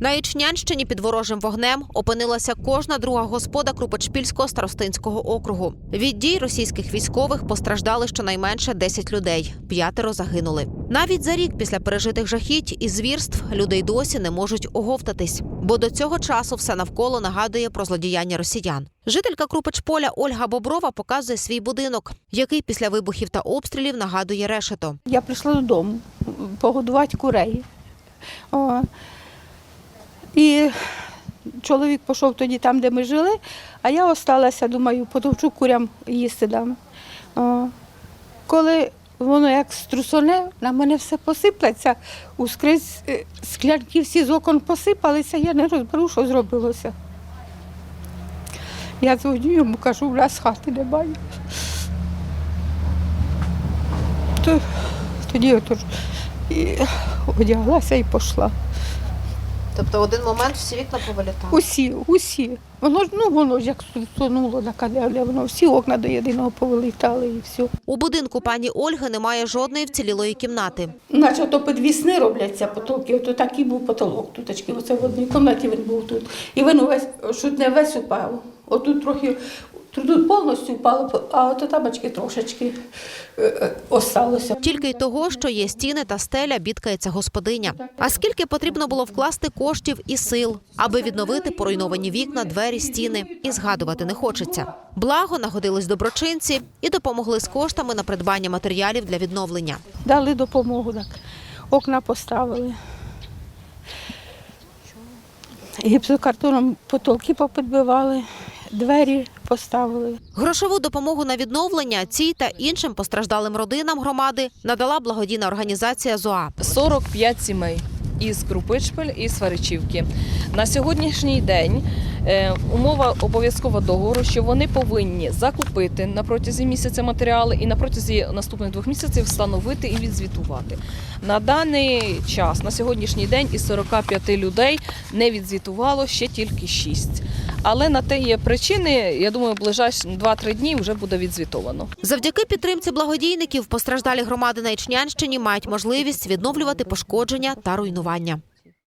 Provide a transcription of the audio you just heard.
На Ічнянщині під ворожим вогнем опинилася кожна друга господа Крупочпільського старостинського округу. Від дій російських військових постраждали щонайменше 10 людей. П'ятеро загинули. Навіть за рік після пережитих жахіть і звірств люди й досі не можуть оговтатись, бо до цього часу все навколо нагадує про злодіяння росіян. Жителька Крупичполя Ольга Боброва показує свій будинок, який після вибухів та обстрілів нагадує решето. Я прийшла додому погодувати курей. О, і чоловік пішов тоді там, де ми жили, а я осталася, думаю, потовчу курям їсти дам. О, коли воно як струсоне, на мене все посиплеться, ускрізь е, склянки всі з окон посипалися, я не розберу, що зробилося. Я дзвоню йому, кажу, в нас хати немає. То, тоді і одяглася і пішла. Тобто, в один момент всі вікна повилітали. Усі, усі. Воно ж ну воно ж як тонуло на кадевлі, воно всі окна до єдиного повилітали і все. У будинку пані Ольги немає жодної вцілілої кімнати. Наче то підвісни робляться потолки, ото такий був потолок туточки. Оце в одній кімнаті він був тут. І він увесь, шут не весь упав. Отут трохи, тут повністю впало, а от табачки трошечки е, е, осталося. Тільки й того, що є стіни та стеля, бідкається господиня. А скільки потрібно було вкласти коштів і сил, аби відновити поруйновані вікна, двері, стіни, і згадувати не хочеться. Благо нагодились доброчинці і допомогли з коштами на придбання матеріалів для відновлення. Дали допомогу, так. Окна поставили. Гіпсокартоном потолки попідбивали, двері поставили. Грошову допомогу на відновлення цій та іншим постраждалим родинам громади надала благодійна організація ЗОА. 45 сімей із Крупичпель і Сваричівки. На сьогоднішній день умова обов'язкового договору, що вони повинні закупити на протязі місяця матеріали і на протязі наступних двох місяців встановити і відзвітувати. На даний час, на сьогоднішній день, із 45 людей не відзвітувало ще тільки 6. Але на те є причини. Я думаю, ближайші 2-3 дні вже буде відзвітовано. Завдяки підтримці благодійників постраждалі громади на Ічнянщині мають можливість відновлювати пошкодження та руйнування.